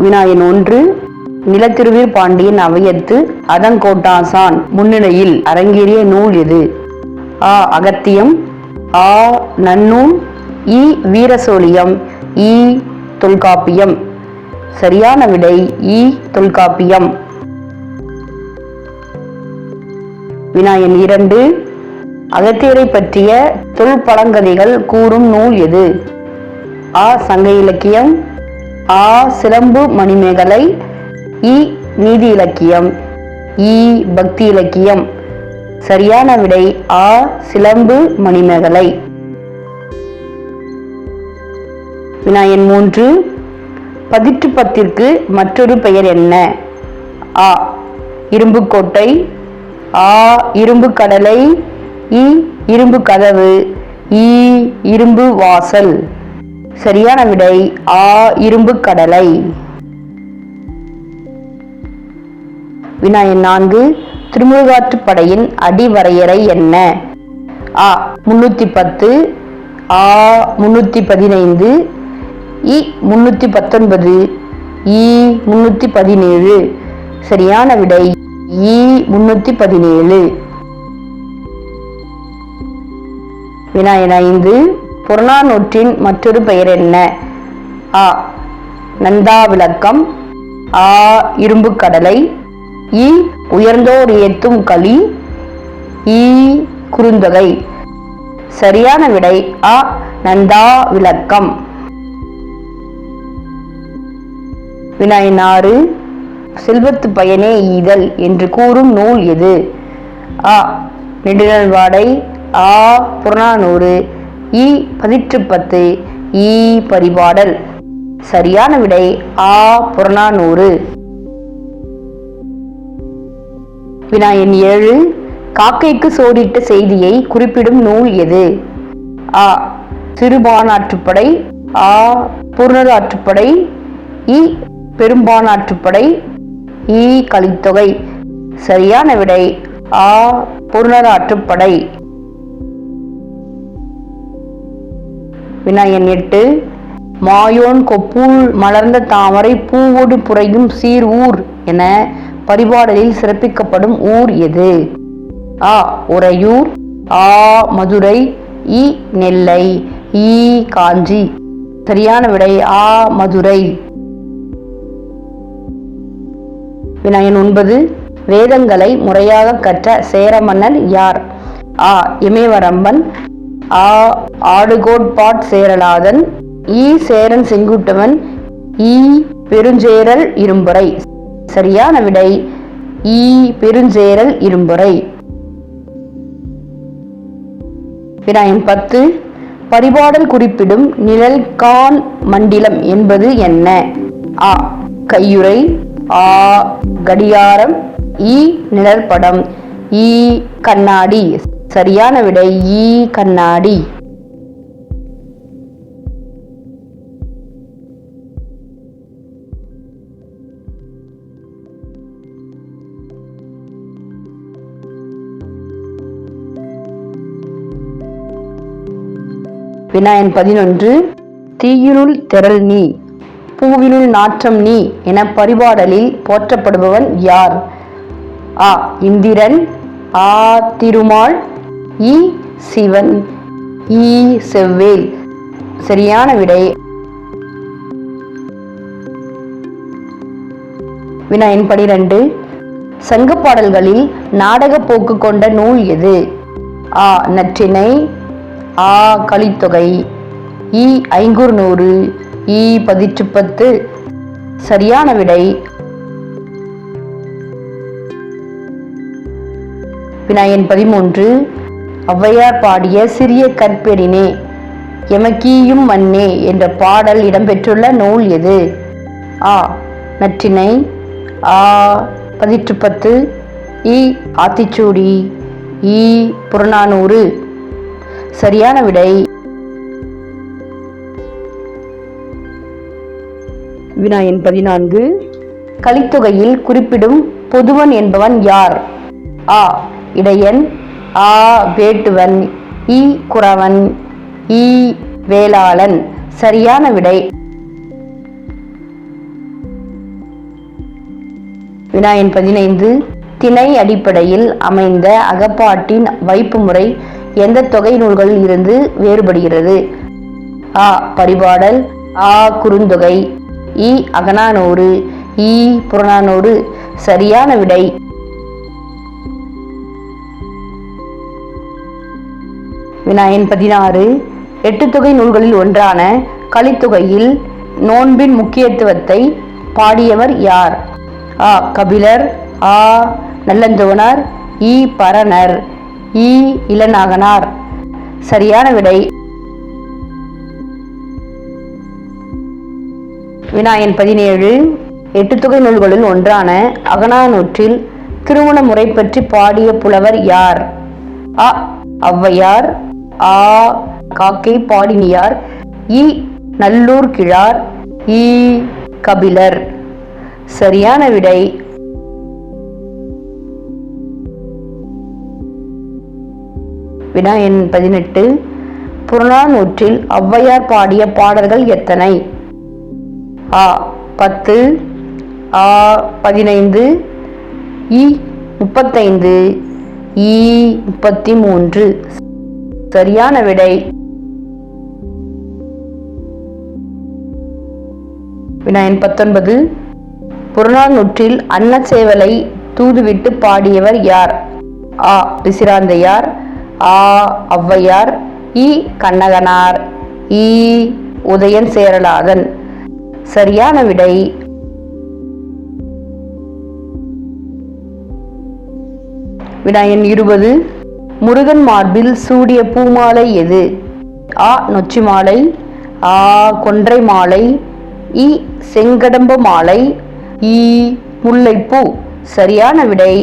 வினாயன் ஒன்று நிலத்திருவீர் பாண்டியன் அவையத்து அதங்கோட்டாசான் முன்னிலையில் அரங்கேறிய நூல் எது? ஆ அகத்தியம். ஆ நன்னூல். இ வீரசோழியம். இ தொல்காப்பியம். சரியான விடை இ தொல்காப்பியம். வினாயன் இரண்டு அகத்தியரை பற்றிய தொல்பழங்கதைகள் கூறும் நூல் எது? ஆ சங்க இலக்கியம். ஆ சிலம்பு மணிமேகலை இ நீதி இலக்கியம் இ பக்தி இலக்கியம். சரியான விடை ஆ சிலம்பு மணிமேகலை. வினாயன் மூன்று பதிற்று பத்திற்கு மற்றொரு பெயர் என்ன? ஆ இரும்புக்கோட்டை ஆ இரும்பு கடலை இ இரும்பு கதவு இ இரும்பு வாசல். சரியான விடை ஆ இரும்பு கடலை. வினாயன் நான்கு திருமுருகாற்றுப்படையின் அடிவரையறை என்ன? ஆ முன்னூத்தி பத்து ஆ முன்னூத்தி பதினைந்து இ முன்னூத்தி பத்தொன்பது இ முன்னூத்தி பதினேழு சரியான விடை இ முன்னூத்தி பதினேழு வினாயன் ஐந்து புறநானூற்றின் மற்றொரு பெயர் என்ன? ஆ நந்தா விளக்கம் ஆ இரும்பு கடலை இ உயர்ந்தோர் ஏத்தும் களி. ஈ குறுந்தொகை. சரியான விடை ஆ நந்தா விளக்கம் வினாயன் ஆறு செல்வத்து பயனே ஈதல் என்று கூறும் நூல் எது? ஆ நெடுநல்வாடை. ஆ புறநானூறு. இ பதிற்றுப்பத்து இ பரிபாடல். சரியான விடை ஆ புறநானூறு. வினாயன் ஏழு காக்கைக்கு சோடிட்ட செய்தியை குறிப்பிடும் நூல் எது? ஆ சிறுபானாற்றுப்படை. ஆ பூர்ணராற்றுப்படை இ பெரும்பானாற்றுப்படை. இ கலித்தொகை. சரியான விடை ஆ பூர்ணராற்றுப்படை வினாயன் எட்டு. மாயோன் கொப்பூல் மலர்ந்த தாமரை பூவோடு புரையும் சீர் ஊர் என பரிபாடலில் சிறப்பிக்கப்படும் ஊர் எது? ஆ உறையூர் ஆ மதுரை இ நெல்லை ஈ காஞ்சி. சரியான விடை ஆ மதுரை. வினாயன் ஒன்பது. வேதங்களை முறையாக கற்ற சேரமன்னன் யார்? ஆ இமயவரம்பன் ஆ ஆடுகோட்பாட் சேரலாதன் ஈ சேரன் செங்குட்டுவன் ஈ பெருஞ்சேரல் இரும்புரை. சரியான விடை ஈ பெருஞ்சேரல் இரும்புரை. பிராயம் பத்து. பரிபாடல் குறிப்பிடும் நிழல்கான் மண்டிலம் என்பது என்ன? ஆ கையுறை. ஆ கடியாரம் ஈ நிழற்படம் ஈ கண்ணாடி. சரியான விடை ஈ கண்ணாடி. வினாயன் பதினொன்று தீயினுள் திரள் நீ பூவினுள் நாற்றம் நீ என பரிபாடலில் போற்றப்படுபவன் யார்? ஆ இந்திரன் ஆ திருமால் இ சிவன் இ செவ்வேல். சரியான விடை. வினாயன் பனிரெண்டு. சங்க பாடல்களில் நாடக போக்கு கொண்ட நூல் எது? ஆ நற்றினை ஆ கலித்தொகை இ ஐங்குறுநூறு இ பதிற்றுப்பத்து. சரியான விடை. வினாயன் பதிமூன்று. ஔவையார் பாடிய சிறிய கற்பெறினே எமக்கீயும் மண்ணே என்ற பாடல் இடம்பெற்றுள்ள நூல் எது? ஆ நற்றிணை. ஆ பதிற்றுப்பத்து. இ ஆத்திச்சூடி. இ புறநானூறு. சரியான விடை. வினாயன் பதினான்கு. கலித்தொகையில் குறிப்பிடும் பொதுவன் என்பவன் யார்? ஆ இடையன். ஆ வேட்டுவன் இ குறவன் இ வேளாளன் சரியான விடை. வினாயன் பதினைந்து திணை அடிப்படையில் அமைந்த அகப்பாட்டின் வைப்பு முறை எந்த தொகை நூல்களில் இருந்து வேறுபடுகிறது? ஆ பரிபாடல் ஆ குறுந்தொகை இ அகனானூறு ஈ புறநானூறு சரியான விடை. வினாயன் பதினாறு. எட்டு தொகை நூல்களில் ஒன்றான கலித்தொகையில் நோன்பின் முக்கியத்துவத்தை பாடியவர் யார்? ஆ. கபிலர். ஆ. நல்லந்தோனார் இ. பரணர். இ. இளநாகனார். சரியான விடை. வினாயன் பதினேழு. எட்டு தொகை நூல்களில் ஒன்றான அகனானூற்றில் திருமண முறை பற்றி பாடிய புலவர் யார்? அ ஔவையார். ஆ காக்கை பாடினியார். இ நல்லூர் கிழார். இ கபிலர். சரியான விடை. வினாயன் பதினெட்டு. புறநானூற்றில் ஔவையார் பாடிய பாடல்கள் எத்தனை? ஆ பத்து. ஆ பதினைந்து. இ முப்பத்தைந்து. இ முப்பத்தி மூன்று. சரியான விடை. வினாயன் பத்தொன்பது. புறநானூற்றில் அன்னச்சேவலை தூதுவிட்டு பாடியவர் யார்? ஆ. பிசிராந்தையார் ஆ. ஔவையார். இ. கண்ணகனார். இ. உதயன் சேரலாதன் சரியான விடை. வினாயன் இருபது. முருகன் மார்பில் சூடிய பூமாலை எது? ஆ நொச்சி மாலை ஆ கொன்றை மாலை இ செங்கடம்ப மாலை. இ முல்லைப்பூ. சரியான விடை.